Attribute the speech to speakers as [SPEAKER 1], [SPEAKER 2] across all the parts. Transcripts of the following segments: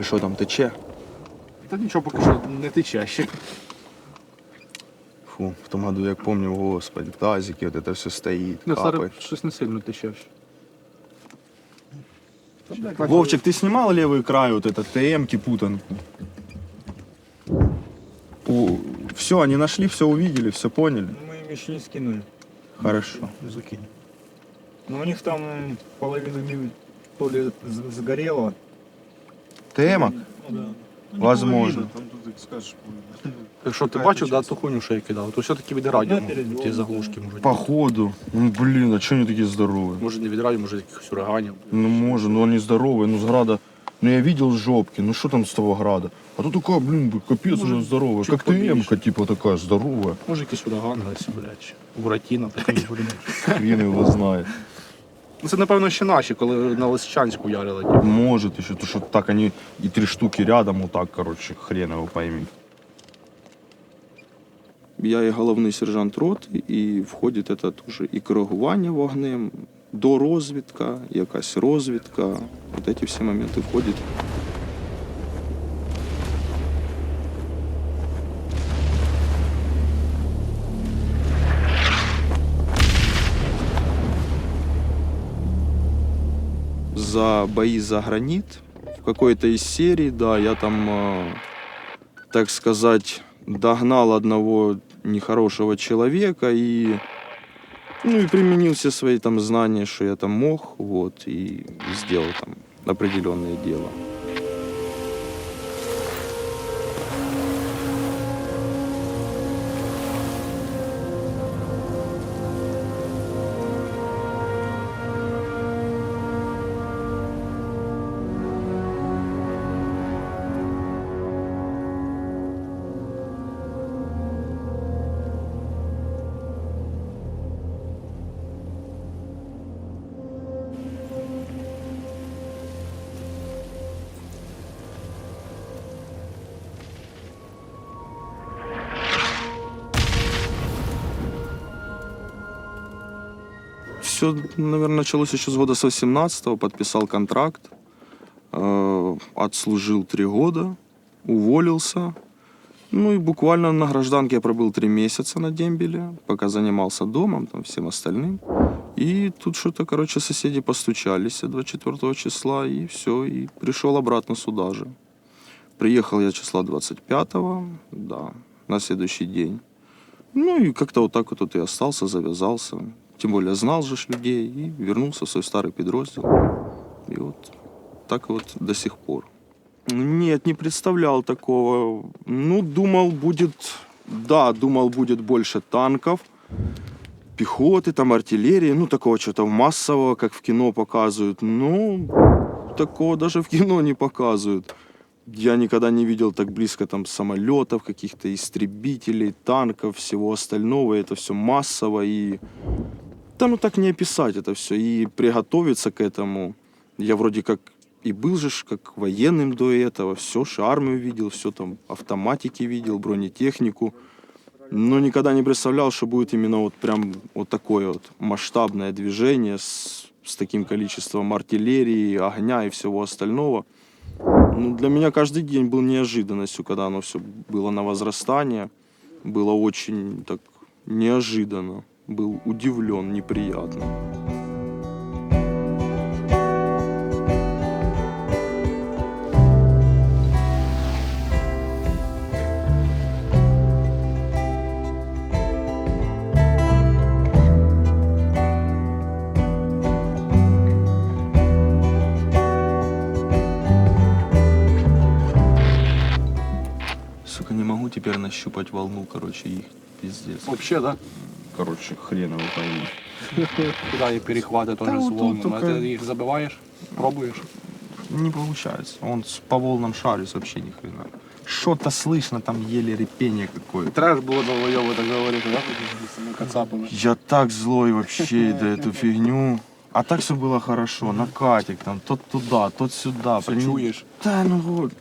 [SPEAKER 1] І що там тече?
[SPEAKER 2] Та нічого поки що не тече ще.
[SPEAKER 1] Фу, в тому году, як пам'ятаю, господи, тазики, от це все стоїть,
[SPEAKER 2] Не,
[SPEAKER 1] капає.
[SPEAKER 2] зараз щось не сильно тече ще.
[SPEAKER 1] Вовчик, ты снимал левый край вот этот ТМ-ки путанку? Все, они нашли, все увидели, все поняли.
[SPEAKER 3] Мы им еще не скинули.
[SPEAKER 1] Хорошо.
[SPEAKER 3] Закинь. Но у них там э, половина мин то ли з- загорело. Ну,
[SPEAKER 1] Возможно.
[SPEAKER 2] Якщо ти бачив, да, ту хуйню, що я кидав, то все-таки від радіо ну, ті заглушки можуть.
[SPEAKER 1] Походу. Ну блин, а что они такие здоровые?
[SPEAKER 2] Може не від радіо, може якихось ураганів.
[SPEAKER 1] Ну может, но они здоровые, ну града. Ну я видел жопки, ну что там с того града? А тут такая, блин, капец уже здоровая. Как ТМ-ка типа такая здоровая.
[SPEAKER 2] Може якийсь ураган, блядь, Буратіно, такий, блін.
[SPEAKER 1] Хрен его знает.
[SPEAKER 2] Ну, Це, напевно, ще наші, коли на Лисичанську ярили.
[SPEAKER 1] Может еще, то что так они и три штуки рядом, вот так, короче, хрен его пойми. Я і головний сержант роти, і входить це дуже і коригування вогнем, дорозвідка, якась розвідка. От ці всі моменти входять. За бои за гранит в какой-то из серий, да, я там, э, так сказать, догнал одного нехорошего человека и ну и применил все свои там знания, что я там мог, вот, и сделал там определенное дело. Все, наверное, началось еще с года с 18 подписал контракт, э, отслужил три года, уволился. Ну и буквально на гражданке я пробыл три месяца на дембеле, пока занимался домом, там, всем остальным. И тут что-то, короче, соседи постучались 24 числа, и все, и пришел обратно сюда же. Приехал я числа 25 да, на следующий день. Ну и как-то вот так вот тут и остался, завязался. Тем более знал же людей и вернулся в свой старый подроздел. И вот так вот до сих пор. Нет, не представлял такого. Ну, думал, будет... Да, думал, будет больше танков, пехоты, там, артиллерии. Ну, такого что-то массового, как в кино показывают. Ну, такого даже в кино не показывают. Я никогда не видел так близко там самолетов, каких-то истребителей, танков, всего остального. Это все массово и... Да ну так не описать это все. И приготовиться к этому. Я вроде как и был же как военным до этого. Все, ж армию видел, все там автоматики видел, бронетехнику. Но никогда не представлял, что будет именно вот прям вот такое вот масштабное движение с, с таким количеством артиллерии, огня и всего остального. Ну, для меня каждый день был неожиданностью, когда оно все было на возрастание. Было очень так неожиданно. Был удивлен, неприятно. Сука, не могу теперь нащупать волну, короче, их. Пиздец.
[SPEAKER 2] Вообще, да?
[SPEAKER 1] Короче, хрен его пойми.
[SPEAKER 2] Куди їх перехвати теж
[SPEAKER 1] Та
[SPEAKER 2] з
[SPEAKER 1] отут
[SPEAKER 2] волнами. А
[SPEAKER 1] тільки-
[SPEAKER 2] ти їх забиваєш, пробуєш.
[SPEAKER 1] Не получается. Он с- по волнам шарит вообще ни хрена. Что-то слышно, там еле репение какое-то.
[SPEAKER 2] Треш було долбойово так говорити, да? З цими кацапами.
[SPEAKER 1] Я так злой вообще да эту фигню. А так все было хорошо. Накатик там, тот туда, тот сюда.
[SPEAKER 2] Все
[SPEAKER 1] Прин-
[SPEAKER 2] чуєш.
[SPEAKER 1] Да, ну вот.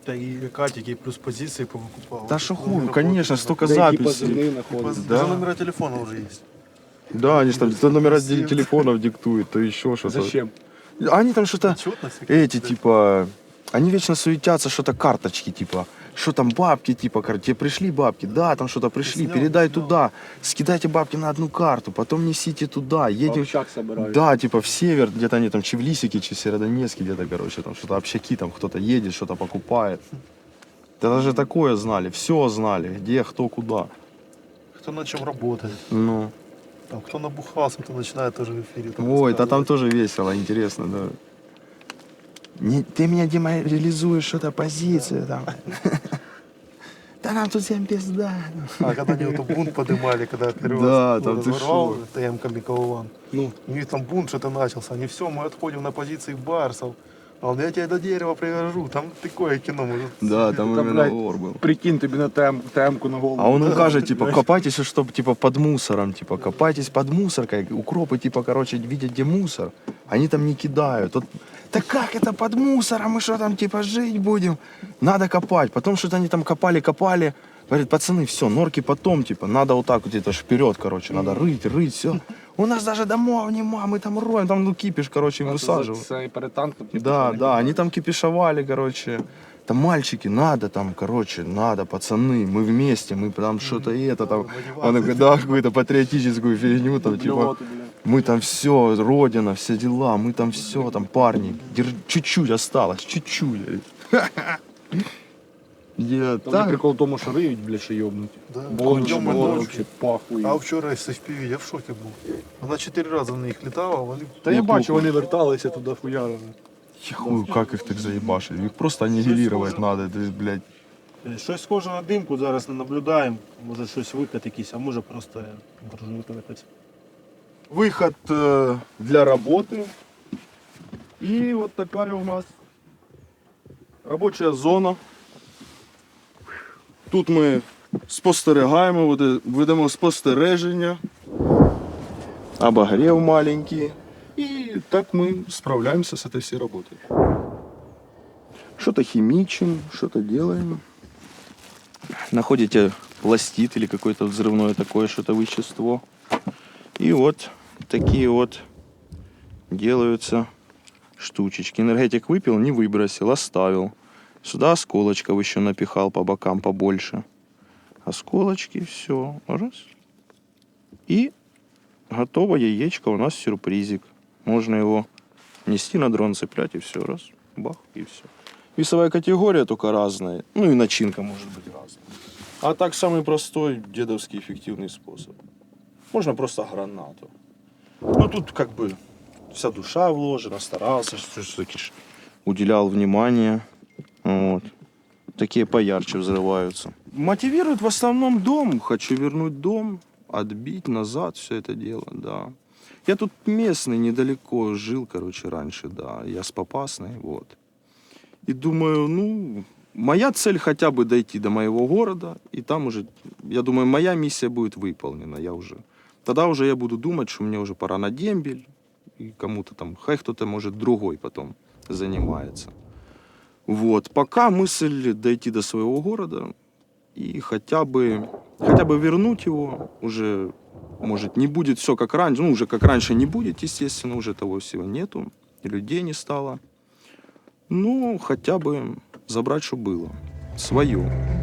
[SPEAKER 1] ой.
[SPEAKER 4] Та і катики, плюс позиції повикупали.
[SPEAKER 1] Да что
[SPEAKER 4] Ну,
[SPEAKER 1] хуй, конечно, столько
[SPEAKER 2] Деякі
[SPEAKER 1] записей.
[SPEAKER 2] позивні
[SPEAKER 4] Поза
[SPEAKER 2] знаходять.
[SPEAKER 1] Да.
[SPEAKER 4] номера телефона вже є.
[SPEAKER 1] Да, они же там то номера телефонов диктуют, то еще что-то.
[SPEAKER 2] Зачем?
[SPEAKER 1] Они там что-то,
[SPEAKER 4] Отчетность
[SPEAKER 1] эти, типа, они вечно суетятся, что-то карточки, типа, что там бабки, типа, кор- тебе пришли бабки, да, там что-то пришли,
[SPEAKER 4] снял,
[SPEAKER 1] передай
[SPEAKER 4] снял.
[SPEAKER 1] туда, скидайте бабки на одну карту, потом несите туда, едем,
[SPEAKER 2] Общак
[SPEAKER 1] да, типа в север, где-то они там, чи в Северодонецке, где-то, короче, там что-то общаки, там кто-то едет, что-то покупает. Да даже такое знали, все знали, где, кто, куда.
[SPEAKER 4] Кто на чем работает.
[SPEAKER 1] Ну,
[SPEAKER 4] Там, кто набухался, кто начинает тоже в эфире. там
[SPEAKER 1] ой, да там тоже весело, интересно, да. Не, ты меня деморализуешь, что-то позицию там. Да нам тут всем пизда.
[SPEAKER 4] А когда они вот бунт поднимали, когда первый
[SPEAKER 1] Да,
[SPEAKER 4] раз
[SPEAKER 1] там ты
[SPEAKER 4] разорвал? ТМ Камикован.
[SPEAKER 2] Ну.
[SPEAKER 4] У них там бунт что-то начался. Они все, мы отходим на позиции барсов. А он, я тебя до дерева привяжу. Там такое кино, может.
[SPEAKER 1] Да, там
[SPEAKER 2] Та,
[SPEAKER 1] именно
[SPEAKER 2] блядь,
[SPEAKER 1] был.
[SPEAKER 2] Прикинь, тобі на тем, темку на голову.
[SPEAKER 1] А он им типа, копайтесь, чтобы, типа, под мусором, типа, копайтесь под мусоркой. Укропы, типа, короче, видят, где мусор. Они там не кидают. Вот, да как это под мусором? Мы что там, типа, жить будем? Надо копать. Потом что-то они там копали, копали. Говорит, пацаны, все, норки потом, типа, надо вот так вот где-то ж вперед, короче, надо рыть, рыть, все. У нас даже домов нема, мы там роем, там, ну, кипиш, короче, им высаживаем.
[SPEAKER 2] Це перед танком. типу,
[SPEAKER 1] Да,
[SPEAKER 2] що
[SPEAKER 1] да, они там кипишовали, короче. Там мальчики, надо там, короче, надо, пацаны, мы вместе, мы там что-то и это там. Он такой, да, какую-то патриотическую фигню, там, типа, мы там все, родина, все дела, мы там все, там, парни, дер- чуть-чуть осталось, чуть-чуть. Я
[SPEAKER 2] Там
[SPEAKER 1] так,
[SPEAKER 2] прикол в тому, що риють, блядь, що йобнуті.
[SPEAKER 4] Да.
[SPEAKER 2] Конче
[SPEAKER 4] Днем и
[SPEAKER 2] було
[SPEAKER 4] ночью.
[SPEAKER 2] вообще пахує.
[SPEAKER 4] А вчора з FPV я в шокі був. Вона чотири рази в них літала, вони
[SPEAKER 2] Та я
[SPEAKER 1] Ну,
[SPEAKER 2] бачу,
[SPEAKER 1] похуй.
[SPEAKER 2] вони верталися туди хуярили.
[SPEAKER 1] я хую, как их так заебашили, их просто аннигилировать надо, ты, блядь.
[SPEAKER 5] Е, Щось схоже на димку зараз не наблюдаємо. Може щось викид якийсь, а може просто буржуйка якась.
[SPEAKER 1] выход э, для работы. И вот такая у нас робоча зона. Тут ми спостерігаємо, веде- ведемо спостереження, обогрів маленький. І так ми справляємося з цією всей роботою. Что-то химичим, что-то делаем. Находите пластид или какое-то взрывное такое что-то вещество. И вот такие вот делаются штучечки. Энергетик выпил, не выбросил, оставил. Сюда осколочков еще напихал по бокам побольше. Осколочки, все. Раз. И готово яичко у нас сюрпризик. Можно его нести на дрон, цеплять и все. Раз, бах, и все. Весовая категория только разная. Ну и начинка может быть разная. А так самый простой дедовский эффективный способ. Можно просто гранату. Ну тут как бы вся душа вложена, старался, все-таки уделял внимание. Вот. Такие поярче взрываются. Мотивирует в основном дом. Хочу вернуть дом, отбить назад все это дело, да. Я тут местный, недалеко жил, короче, раньше, да. Я с Попасной, вот. И думаю, ну, моя цель хотя бы дойти до моего города, и там уже, я думаю, моя миссия будет выполнена. Я уже, тогда уже я буду думать, что мне уже пора на дембель, и кому-то там, хай кто-то, может, другой потом занимается. Вот, пока мысль дойти до своего города и хотя бы, хотя бы вернуть его, уже, может, не будет все как раньше, ну, уже как раньше не будет, естественно, уже того всего нету, и людей не стало. Ну, хотя бы забрать, что было, свое.